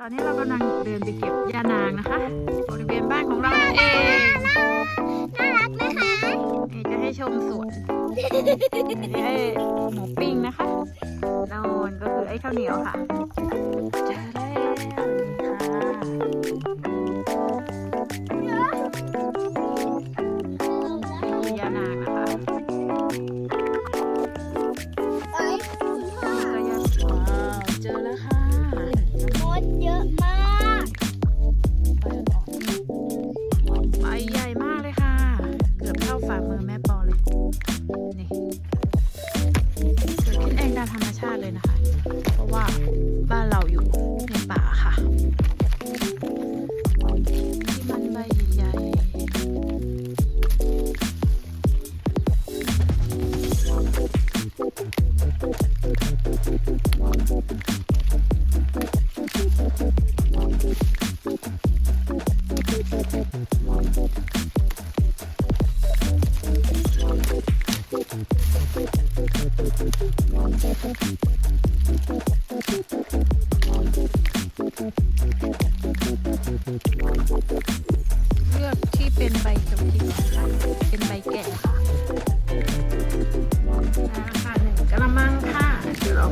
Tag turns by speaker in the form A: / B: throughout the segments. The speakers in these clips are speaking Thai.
A: ตอนนี้เรากำลังเดินไปเก็บย่านางนะคะบริเวณบ้านของเรานั่นเอง
B: น่ารักไหมคะ
A: นี่จะให้ชมสวนนี่ให้หมูปิ้งนะคะนอนก็คือไอ้ข้าวเหนียวค่ะเจอแล้วค่ะ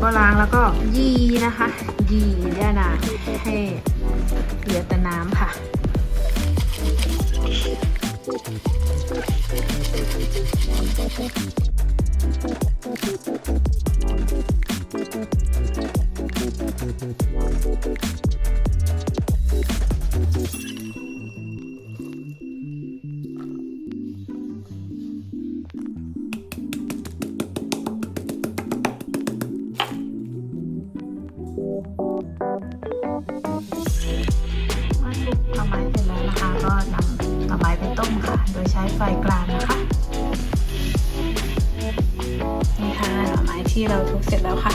A: ก็ล้างแล้วก็ยีนะคะ ยีย่านาให้เหลือแต่น้ำค่ะ เมื่อทุบหน่อไม้เสร็จแล้วนะคะ ก็นำหน่อไม้ไปต้มค่ะ โดยใช้ไฟกลางนะคะ นี่ค่ะหน่อไม้ที่เราทุบเสร็จแล้วค่ะ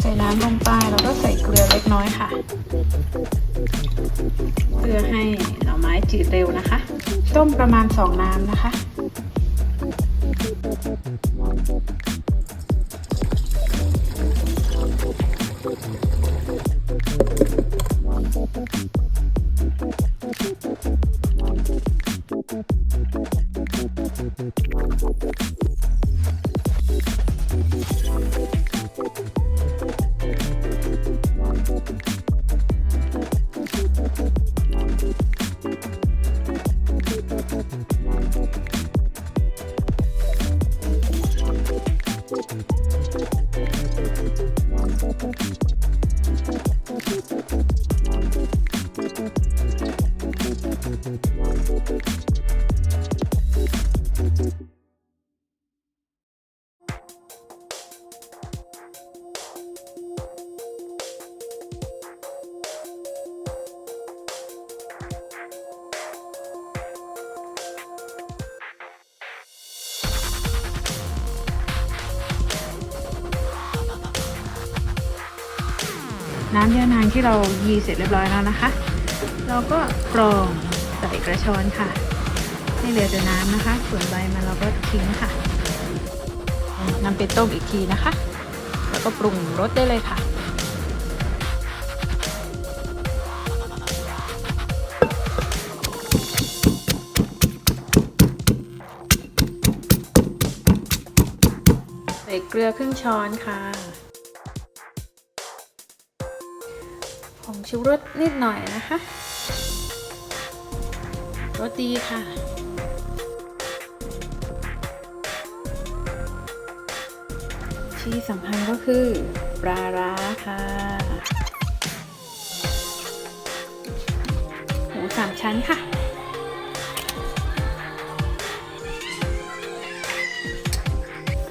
A: ใส่น้ำลงไปแล้วก็ใส่เกลือเล็กน้อยค่ะ เพื่อให้หน่อไม้จืดเร็วนะคะ ต้มประมาณสองน้ำนะคะ Thank Thank you. น้ำยานางที่เรายีเสร็จเรียบร้อยแล้วนะคะ เราก็กรองใส่กระชอนค่ะให้เหลือแต่น้ำนะคะ ส่วนใบมันเราก็ทิ้งค่ะนำไปต้มอีกทีนะคะ แล้วก็ปรุงรสได้เลยค่ะใส่เกลือครึ่งช้อนค่ะ ผงชูรสนิดหน่อยนะคะรสดีค่ะ ที่สำคัญก็คือปลาร้าค่ะหมูสามชั้นค่ะ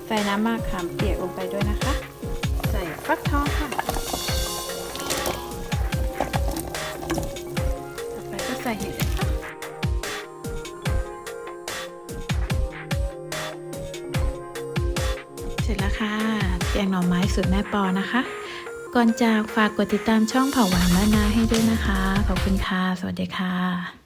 A: ใส่น้ำมากขามเปียกลงไปด้วยนะคะ ใส่ฟักทองค่ะ ใส่เห็ดนะคะเสร็จแล้วค่ะแกงหน่อไม้สูตรแม่ปอนะคะ ก่อนจากฝากกดติดตามช่องเผาหวานบ้านนาให้ด้วยนะคะ ขอบคุณค่ะ สวัสดีค่ะ